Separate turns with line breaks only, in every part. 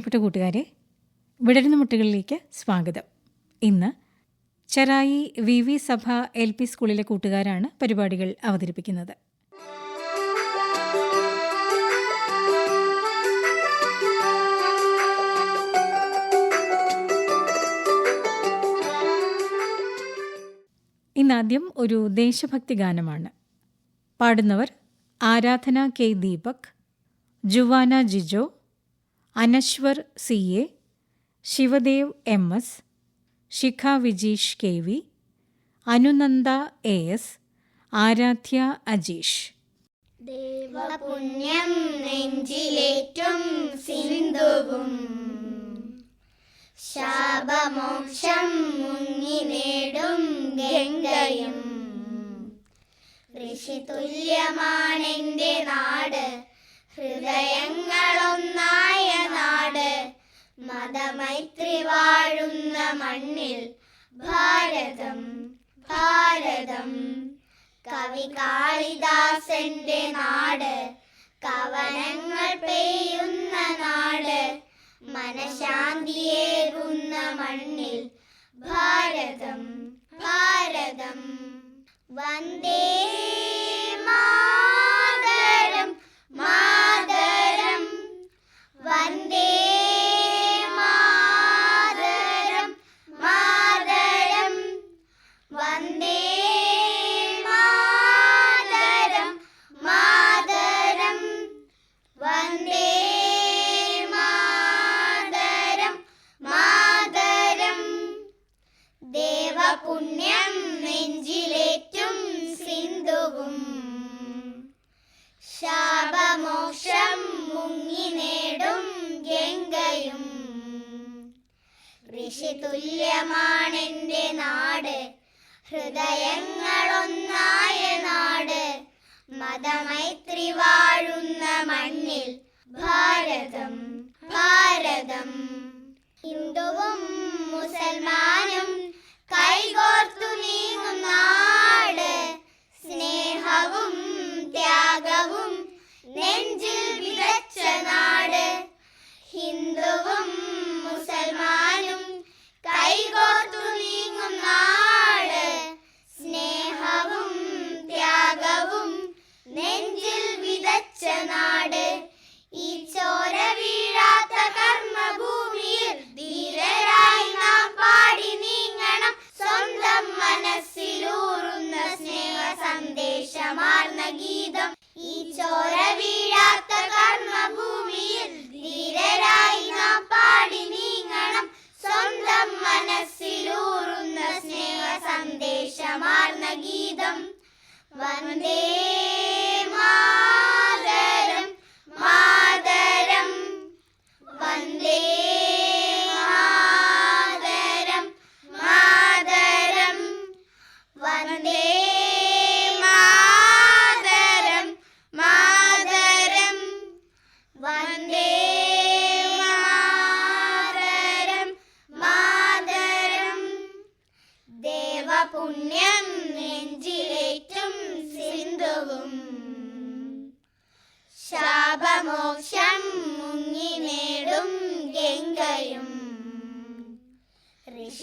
പ്രിയപ്പെട്ട കൂട്ടുകാരെ വിടരുന്ന മുട്ടുകളിലേക്ക് സ്വാഗതം. ഇന്ന് ചെറായി വി വി സഭ എൽ പി സ്കൂളിലെ കൂട്ടുകാരാണ് പരിപാടികൾ അവതരിപ്പിക്കുന്നത്. ഇന്നാദ്യം ഒരു ദേശഭക്തി ഗാനമാണ്. പാടുന്നവർ Aradhana K Deepak Juvana Jijo Anaswar C A Shivadev M S Shikha Vijeesh K V Anunanda A S Aradhya Ajeesh.
ദേവപുണ്യം നെഞ്ചിലേറ്റും സിന്ധുവും. ശാപമോക്ഷം മുങ്ങി നേടും ഗംഗയും. ഋഷി തുല്യമാണെന്റെ നാട് ഹൃദയങ്ങളൊന്നായ മതമൈത്രി വാഴുന്ന മണ്ണിൽ. ഭാരതം ഭാരതം. കവി കാളിദാസന്റെ നാട് കവനങ്ങൾ പെയ്യുന്ന നാട്. മനഃശാന്തിയേകുന്ന മണ്ണിൽ. ഭാരതം ഭാരതം. വന്ദേ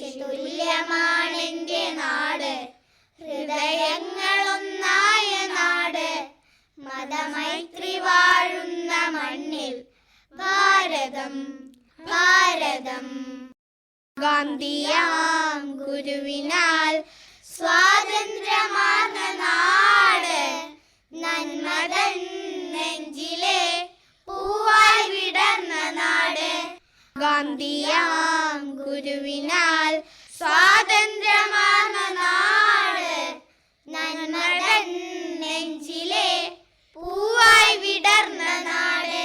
തുല്യമാണെന്റെ നാട്. ഹൃദയങ്ങളൊന്നായ നാട്. മതമൈത്രി വാഴുന്ന മണ്ണിൽ. ഭാരതം ഭാരതം. ഗാന്ധിയാം ഗുരുവിനാൽ സ്വാതന്ത്ര്യമാർന്ന നാട്. നന്മതൻ നെഞ്ചിലെ പൂവായി ഗാന്ധിയാം ഗുരുവിനാൽ സ്വാതന്ത്ര്യമാർന്ന നാട് നന്മടൻ നെഞ്ചിലെ പൂവായി വിടർന്ന നാട്.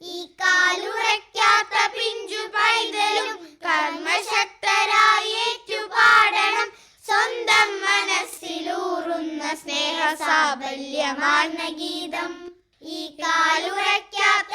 ഈ കാലുറയ്ക്കാത്ത പിഞ്ചു പൈതലും കർമ്മശക്തരായി ഏറ്റുപാടണം. സ്വന്തം മനസ്സിലൂറുന്ന സ്നേഹ സാബല്യമാർന്ന ഗീതം. ഈ കാലുറയ്ക്കാത്ത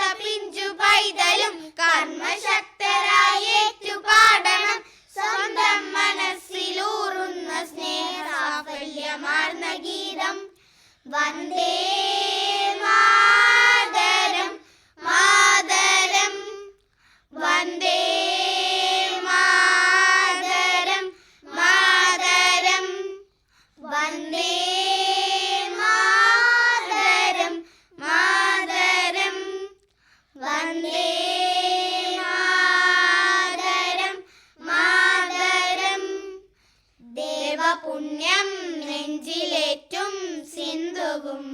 പുണ്യം നെഞ്ചിലേറ്റും
സിന്ധുവും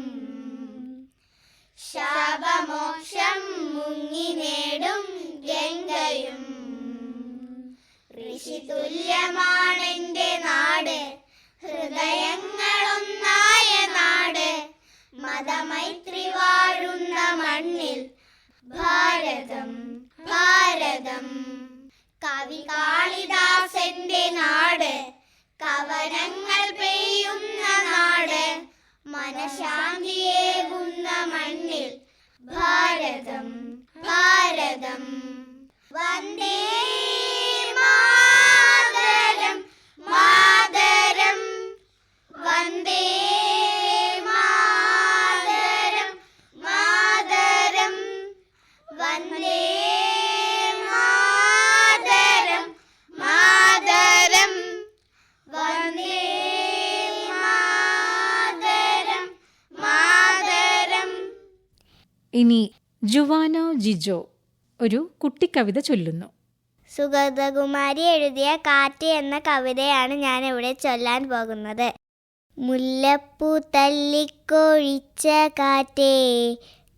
ശാപമോക്ഷം മുങ്ങി നേടും ഗംഗയും. ഋഷി ഋഷിതുല്യമാണെന്റെ നാട് ഹൃദയങ്ങളൊന്നായ നാട്. മതമൈത്രി വാഴുന്ന മണ്ണിൽ ഭാരതം ഭാരതം. കവി കാളിദാസന്റെ നാട് കവനങ്ങൾ പെയ്യുന്ന നാട് മനശാന്തിയേകുന്ന മണ്ണിൽ ഭാരതം.
കുട്ടിക്കവിത ചൊല്ലുന്നു.
സുഗതകുമാരി എഴുതിയ കാറ്റ് എന്ന കവിതയാണ് ഞാൻ ഇവിടെ ചൊല്ലാൻ പോകുന്നത്. മുല്ലപ്പൂ തല്ലിക്കൊഴിച്ച കാറ്റേ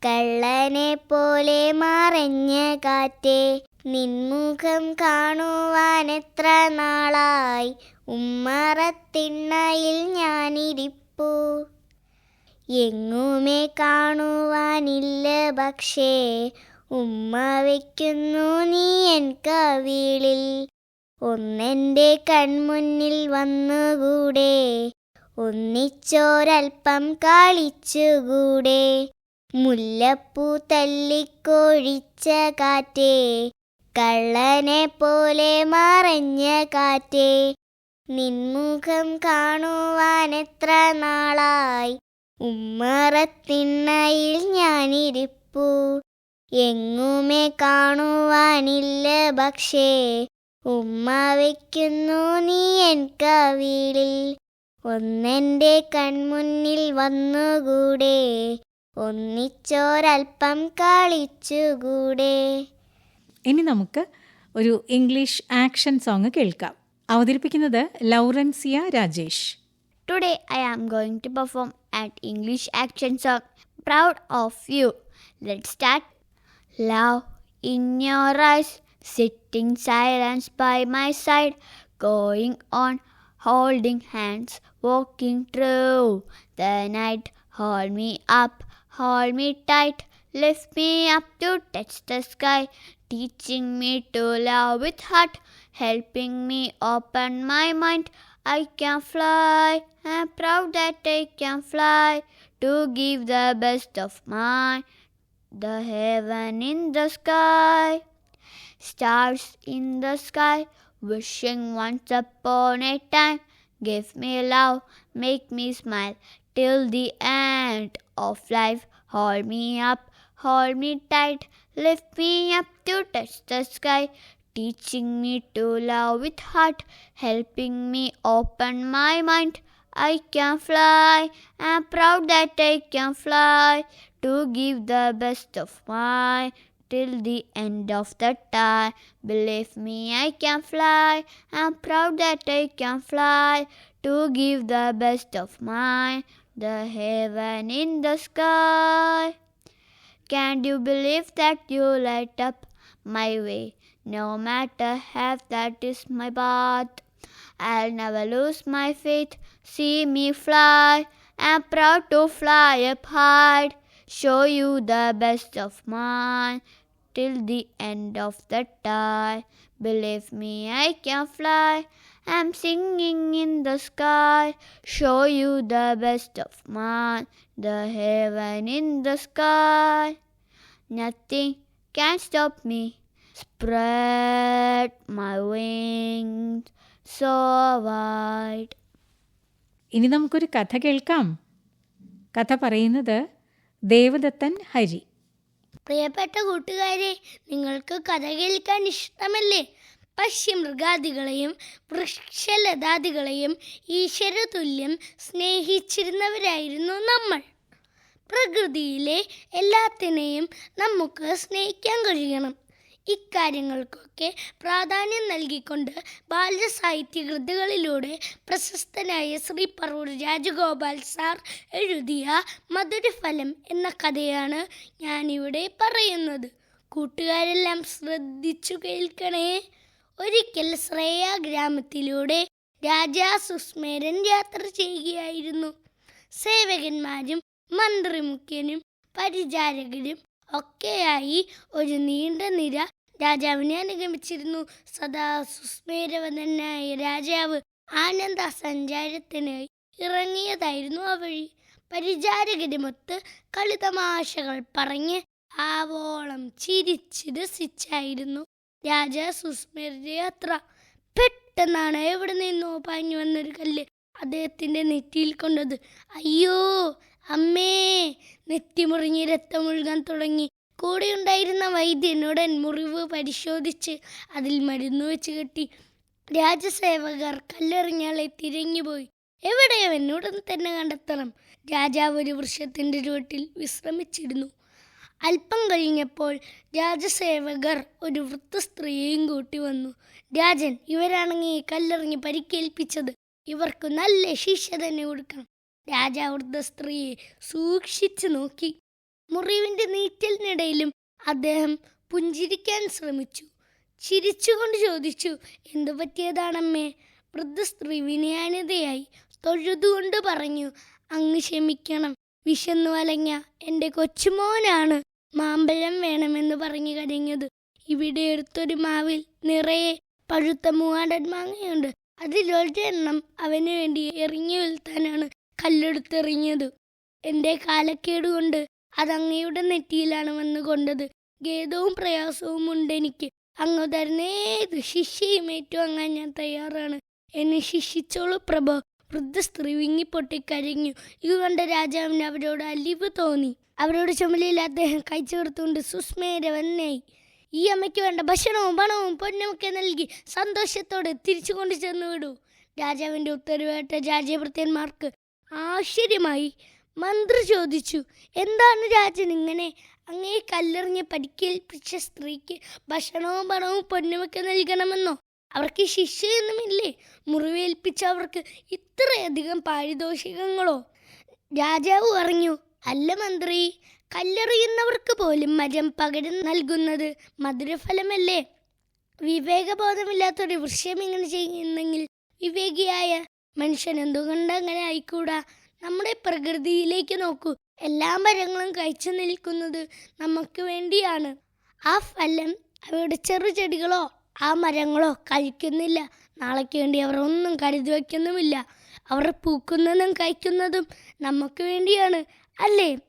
കള്ളനെ പോലെ മറഞ്ഞ കാറ്റേ നിൻമുഖം കാണുവാൻ എത്ര നാളായി ഉമ്മറത്തിണ്ണയിൽ ഞാനിരിപ്പൂ. എങ്ങുമേ കാണുവാനില്ല പക്ഷേ ഉമ്മ വയ്ക്കുന്നു നീ എൻ കവിളിൽ. ഒന്നെന്റെ കൺമുന്നിൽ വന്നുകൂടെ. ഒന്നിച്ചോരൽപ്പം കളിച്ചുകൂടെ. മുല്ലപ്പൂ തല്ലിക്കൊഴിച്ച കാറ്റേ. കള്ളനെ പോലെ മറഞ്ഞ കാറ്റേ. നിൻമുഖം കാണുവാൻ എത്ര നാളായി. ഉമ്മറത്തിണ്ണയിൽ ഞാനിരിപ്പൂ. എങ്ങുമേ കാണുവാനില്ല പക്ഷേ ഉമ്മ വയ്ക്കുന്നു നീ എൻ കവിളിൽ. ഒന്നെന്റെ കൺമുന്നിൽ വന്നുകൂടെ ഒന്നിച്ചോരൽപ്പം കളിച്ചുകൂടെ.
ഇനി നമുക്ക് ഒരു ഇംഗ്ലീഷ് ആക്ഷൻ സോങ് കേൾക്കാം. അവതരിപ്പിക്കുന്നത് Laurencia Rajesh.
Today I am going to perform at English action song proud of you let start. Love in your eyes, sitting silence by my side, going on, holding hands, walking through the night. Hold me up, hold me tight, lift me up to touch the sky, teaching me to love with heart, helping me open my mind. I can fly, I'm proud that I can fly to give the best of mine, the heaven in the sky, stars in the sky, wishing once upon a time. Give me love, make me smile till the end of life. Hold me up, hold me tight, lift me up to touch the sky, teaching me to love with heart, helping me open my mind. I can fly, I'm proud that I can fly to give the best of mine till the end of the time. Believe me, I can fly, I'm proud that I can fly to give the best of mine, the heaven in the sky. Can you believe that you light up my way? No matter half that is my path. I'll never lose my faith. See me fly. I'm proud to fly up high. Show you the best of mine till the end of the time. Believe me, I can fly. I'm singing in the sky. Show you the best of mine, the heaven in the sky. Nothing can stop me. Spread my wings so wide
ഇനി നമുക്കൊരു കഥ കേൾക്കാം. കഥ പറയുന്നത് ദേവദത്തൻ ഹരി.
പ്രിയപ്പെട്ട കൂട്ടുകാരെ നിങ്ങൾക്ക് കഥ കേൾക്കാൻ ഇഷ്ടമല്ലേ? പക്ഷിമൃഗാദികളെയും വൃക്ഷലതാദികളെയും ഈശ്വരതുല്യം സ്നേഹിച്ചിരുന്നവരായിരുന്നു നമ്മൾ. പ്രകൃതിയിലെ എല്ലാത്തിനെയും നമുക്ക് സ്നേഹിക്കാൻ കഴിയണം. ഇക്കാര്യങ്ങൾക്കൊക്കെ പ്രാധാന്യം നൽകിക്കൊണ്ട് ബാലസാഹിത്യ കൃതികളിലൂടെ പ്രശസ്തനായ ശ്രീ പറവൂർ രാജഗോപാൽ സാർ എഴുതിയ മധുരഫലം എന്ന കഥയാണ് ഞാനിവിടെ പറയുന്നത്. കൂട്ടുകാരെല്ലാം ശ്രദ്ധിച്ചു കേൾക്കണേ. ഒരിക്കൽ ശ്രേയ ഗ്രാമത്തിലൂടെ രാജാ സുസ്മേരൻ യാത്ര ചെയ്യുകയായിരുന്നു. സേവകന്മാരും മന്ത്രിമുഖ്യനും പരിചാരകരും ഒക്കെയായി ഒരു നീണ്ട നിര രാജാവിനെ അനുഗമിച്ചിരുന്നു. സദാ സുസ്മേരവതനായ രാജാവ് ആനന്ദ സഞ്ചാരത്തിനായി ഇറങ്ങിയതായിരുന്നു ആ വഴി. പരിചാരകരുമൊത്ത് കളിതമാശകൾ പറഞ്ഞ് ആവോളം ചിരിച്ച് രസിച്ചായിരുന്നു രാജ സുസ്മേരുടെ യാത്ര. പെട്ടെന്നാണ് എവിടെ നിന്നോ പാഞ്ഞു വന്നൊരു കല്ല് അദ്ദേഹത്തിന്റെ നെറ്റിയിൽ കൊണ്ടത്. അയ്യോ അമ്മേ! നെറ്റി മുറിഞ്ഞ് രക്തമൊഴുകാൻ തുടങ്ങി. കൂടെയുണ്ടായിരുന്ന വൈദ്യനുടൻ മുറിവ് പരിശോധിച്ച് അതിൽ മരുന്ന് വെച്ച് കെട്ടി. രാജസേവകർ കല്ലെറിഞ്ഞാളെ തിരഞ്ഞുപോയി എവിടെയോ എന്നുടൻ തന്നെ കണ്ടെത്തണം. രാജാവ് ഒരു വൃക്ഷത്തിന്റെ ചുവട്ടിൽ വിശ്രമിച്ചിരുന്നു. അല്പം കഴിഞ്ഞപ്പോൾ രാജസേവകർ ഒരു വൃത്ത സ്ത്രീയെയും കൂട്ടി വന്നു. രാജൻ ഇവരാണെങ്കിൽ കല്ലെറിഞ്ഞ് പരിക്കേൽപ്പിച്ചത്. ഇവർക്ക് നല്ല ശിക്ഷ തന്നെ കൊടുക്കണം. രാജാവൃദ്ധ സ്ത്രീയെ സൂക്ഷിച്ചു നോക്കി. മുറിവിന്റെ നീറ്റലിനിടയിലും അദ്ദേഹം പുഞ്ചിരിക്കാൻ ശ്രമിച്ചു. ചിരിച്ചുകൊണ്ട് ചോദിച്ചു എന്തു പറ്റിയതാണമ്മേ? വൃദ്ധ സ്ത്രീ വിനയാനിതയായി തൊഴുതുകൊണ്ട് പറഞ്ഞു അങ്ങ് ക്ഷമിക്കണം. വിശന്നു വലഞ്ഞ എന്റെ കൊച്ചുമോനാണ്. മാമ്പഴം വേണമെന്ന് പറഞ്ഞു കരഞ്ഞത്. ഇവിടെ എടുത്തൊരു മാവിൽ നിറയെ പഴുത്ത മൂവാണ്ടൻ മാങ്ങയുണ്ട്. അതിലൊരെണ്ണം അവന് വേണ്ടി എറിഞ്ഞു വീഴ്ത്താനാണ് കല്ലെടുത്തെറിഞ്ഞത്. എന്റെ കാലക്കേട് കൊണ്ട് അത് അങ്ങയുടെ നെറ്റിയിലാണ് വന്ന് കൊണ്ടത്. ഖേദവും പ്രയാസവും ഉണ്ട് എനിക്ക്. അങ്ങ് തരുന്നേത് ശിക്ഷയും അങ്ങാൻ ഞാൻ തയ്യാറാണ്. എന്നെ ശിക്ഷിച്ചോളൂ പ്രഭ. വൃദ്ധ സ്ത്രീ വിങ്ങിപ്പൊട്ടി കരഞ്ഞു. ഇത് കണ്ട രാജാവിന് അവരോട് അലിവ് തോന്നി. അവരോട് ചുമലിൽ അദ്ദേഹം കഴിച്ചുകൊടുത്തുകൊണ്ട് സുസ്മേര വന്നായി ഈ അമ്മയ്ക്ക് വേണ്ട ഭക്ഷണവും പണവും പൊന്നുമൊക്കെ നൽകി സന്തോഷത്തോടെ തിരിച്ചു കൊണ്ടു ചെന്നു വിടൂ രാജാവിന്റെ ഉത്തരവേട്ട രാജ്യഭൃത്യന്മാർക്ക് ആശ്ചര്യമായി. മന്ത്രി ചോദിച്ചു എന്താണ് രാജൻ ഇങ്ങനെ അങ്ങേ കല്ലെറിഞ്ഞ് പരിക്കേൽപ്പിച്ച സ്ത്രീക്ക് ഭക്ഷണവും പണവും പൊന്നുമൊക്കെ നൽകണമെന്നോ? അവർക്ക് ശിക്ഷയൊന്നുമില്ലേ? മുറിവേൽപ്പിച്ച അവർക്ക് ഇത്രയധികം പാരിതോഷികങ്ങളോ? രാജാവ് പറഞ്ഞു അല്ല മന്ത്രി കല്ലെറിയുന്നവർക്ക് പോലും മരം പകരം നൽകുന്നത് മധുരഫലമല്ലേ? വിവേകബോധമില്ലാത്തൊരു വൃക്ഷം ഇങ്ങനെ ചെയ്യുന്നെങ്കിൽ വിവേകിയായ മനുഷ്യൻ എന്തുകൊണ്ട് അങ്ങനെ ആയിക്കൂടാ? നമ്മുടെ പ്രകൃതിയിലേക്ക് നോക്കൂ. എല്ലാ മരങ്ങളും കഴിച്ചു നിൽക്കുന്നത് നമുക്ക് വേണ്ടിയാണ്. ആ ഫലം അവയുടെ ചെറു ചെടികളോ ആ മരങ്ങളോ കഴിക്കുന്നില്ല. നാളേക്ക് വേണ്ടി അവർ ഒന്നും കരുതി വയ്ക്കുന്നുമില്ല. അവർ പൂക്കുന്നതും കഴിക്കുന്നതും നമുക്ക് വേണ്ടിയാണ്. അല്ലേ?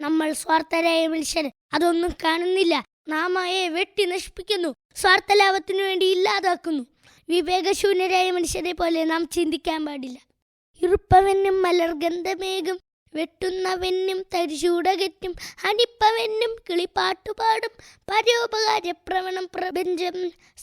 നമ്മൾ സ്വാർത്ഥരായ മനുഷ്യർ അതൊന്നും കാണുന്നില്ല. നാമയെ വെട്ടി നശിപ്പിക്കുന്നു. സ്വാർത്ഥ ലാഭത്തിനു വേണ്ടി ഇല്ലാതാക്കുന്നു. വിവേകശൂന്യരായ മനുഷ്യരെ പോലെ നാം ചിന്തിക്കാൻ പാടില്ല. ഇറുപ്പവനും മലർഗന്ധമേകും വെട്ടുന്നവനും തരിശൂടകറ്റും അടിപ്പവനും കിളിപ്പാട്ടുപാടും പരോപകാരപ്രവണം പ്രപഞ്ചം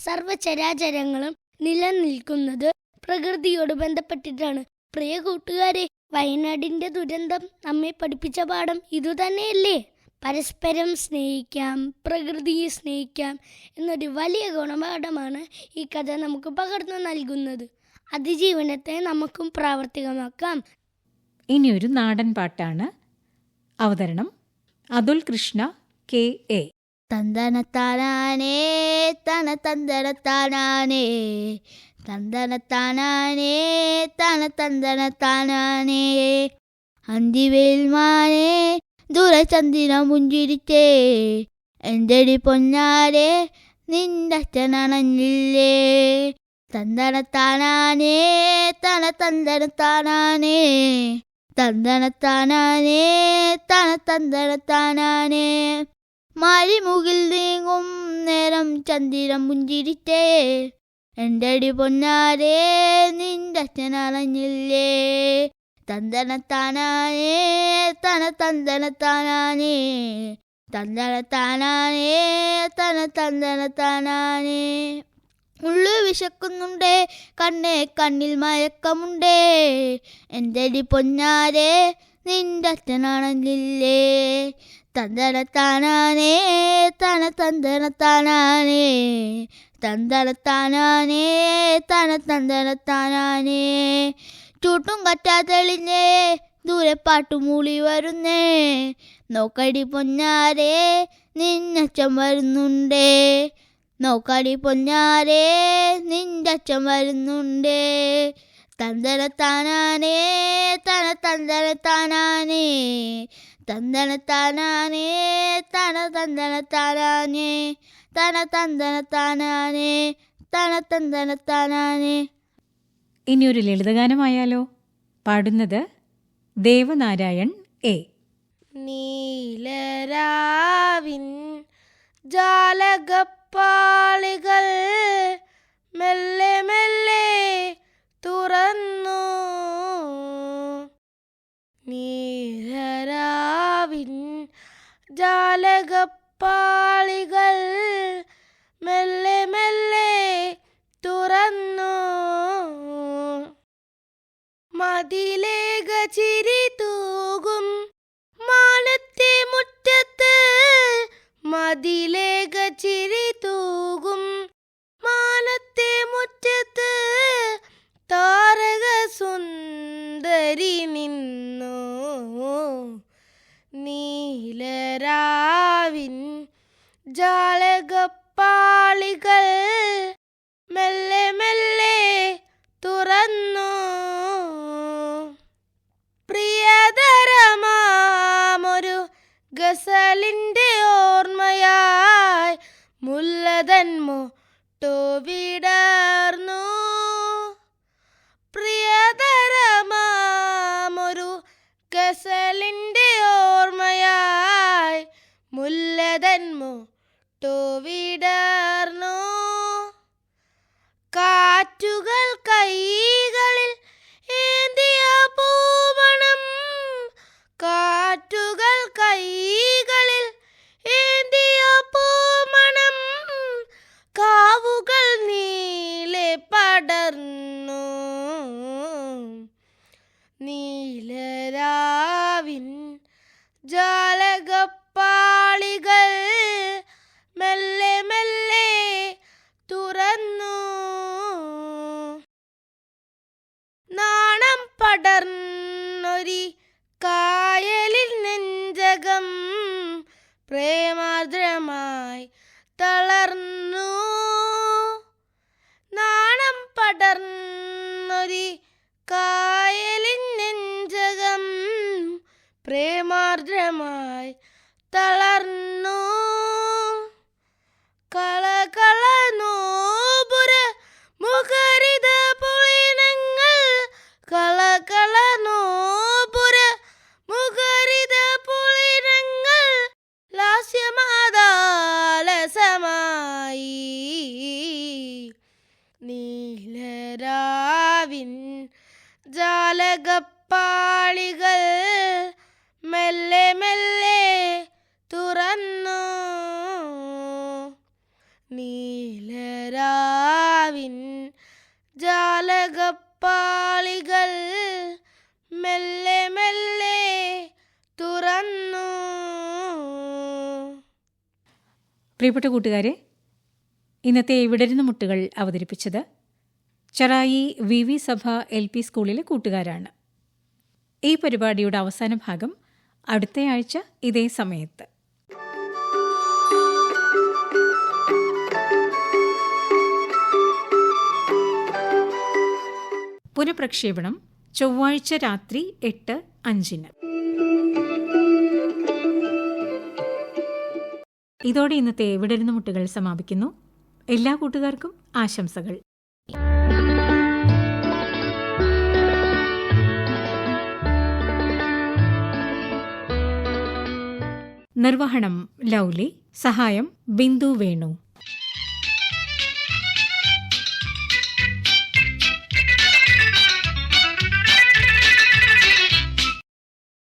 സർവചരാചരങ്ങളും നിലനിൽക്കുന്നത് പ്രകൃതിയോട് ബന്ധപ്പെട്ടിട്ടാണ്. പ്രിയ കൂട്ടുകാരെ വയനാടിന്റെ ദുരന്തം നമ്മെ പഠിപ്പിച്ച പാഠം ഇതുതന്നെയല്ലേ? പരസ്പരം സ്നേഹിക്കാം പ്രകൃതിയെ സ്നേഹിക്കാം എന്നൊരു വലിയ ഗുണപാഠമാണ് ഈ കഥ നമുക്ക് പകർന്നു നൽകുന്നത്. അതിജീവനത്തെ നമുക്കും പ്രാവർത്തികമാക്കാം.
ഇനിയൊരു നാടൻ പാട്ടാണ്. അവതരണം അതുൽ കൃഷ്ണ കെ. എ.
തന്തനത്താനാനേ തന തന്തനത്താനാനേ തന്തനത്താനാനേ തന തന്തനത്താനാനേ അന്തിവേൽമാനേ ദൂരചന്ദിന മുഞ്ചിരിച്ചേ എന്തടി പൊന്നാരെ നിന്റെ അച്ഛനണഞ്ഞില്ലേ? തന്തനത്താനാനേ തന തന്തനത്താനാനേ തന്തനത്താനാനേ തന തന്തനത്താനാനേ മാരിമുകിൽ നീങ്ങും നേരം ചന്ദിരം പുഞ്ചിരിച്ചേ. എന്റെ അടി പൊന്നാരേ നിന്റെ അച്ഛനറിഞ്ഞില്ലേ തന്തനത്താനാനേ തന തന്തനത്താനാനേ തന്തനത്താനാനേ തന തന്തനത്താനാനേ ഉള്ളു വിശക്കുന്നുണ്ടേ. കണ്ണേ കണ്ണിൽ മയക്കമുണ്ടേ. എന്തടി പൊന്നാരെ നിന്റെ അച്ഛനാണെന്നില്ലേ തന്തനത്താനാനേ തന തന്തനത്താനാനേ തന്തനത്താനാനേ തന തന്തനത്താനാനേ ചൂട്ടും കറ്റാ തെളിഞ്ഞേ ദൂരെ പാട്ടുമൂളി വരുന്നേ. നോക്കടി പൊന്നാരേ നിന്നച്ഛൻ വരുന്നുണ്ടേ. നോക്കടി പൊന്നാരേ നിന്റെ അച്ഛൻ വരുന്നുണ്ടേ. തന്തനത്താനാനേ തന തന്തനത്താനാനേ തന്തനത്താനാനേ തന തന്തനത്താനാനേ തന തന്തനത്താനാനേ തന തന്തനത്താനാനേ
ഇനിയൊരു ലളിതഗാനമായാലോ? പാടുന്നത് ദേവനാരായൺ എ.
നീലരാവിൻ ജാലകപ്പാളികൾ മെല്ലെ മെല്ലെ തുറന്നു. ജാലകപ്പാളികൾ മെല്ലെ മെല്ലെ തുറന്നു. പ്രിയതരമാമൊരു ഗസലിന്റെ ഓർമ്മയായി മുല്ലതന്മു വിടർന്നു പ്രിയതരമാമൊരു ഗസലിന്റെ ഓർമ്മയായി മുല്ലതന്മോ വിടർന്നു
പ്രിയപ്പെട്ട കൂട്ടുകാരെ ഇന്നത്തെ വിടരുന്ന മുട്ടുകൾ അവതരിപ്പിച്ചത് Cherai V V Sabha L P സ്കൂളിലെ കൂട്ടുകാരാണ്. ഈ പരിപാടിയുടെ അവസാന ഭാഗം അടുത്തയാഴ്ച ഇതേ സമയത്ത്. പുനഃപ്രക്ഷേപണം ചൊവ്വാഴ്ച രാത്രി എട്ട് അഞ്ചിന്. ഇതോടെ ഇന്നത്തെ വിടരുന്ന മുട്ടുകൾ സമാപിക്കുന്നു. എല്ലാ കൂട്ടുകാർക്കും ആശംസകൾ. നിർവഹണം ലൗലി സഹായം ബിന്ദു വേണു.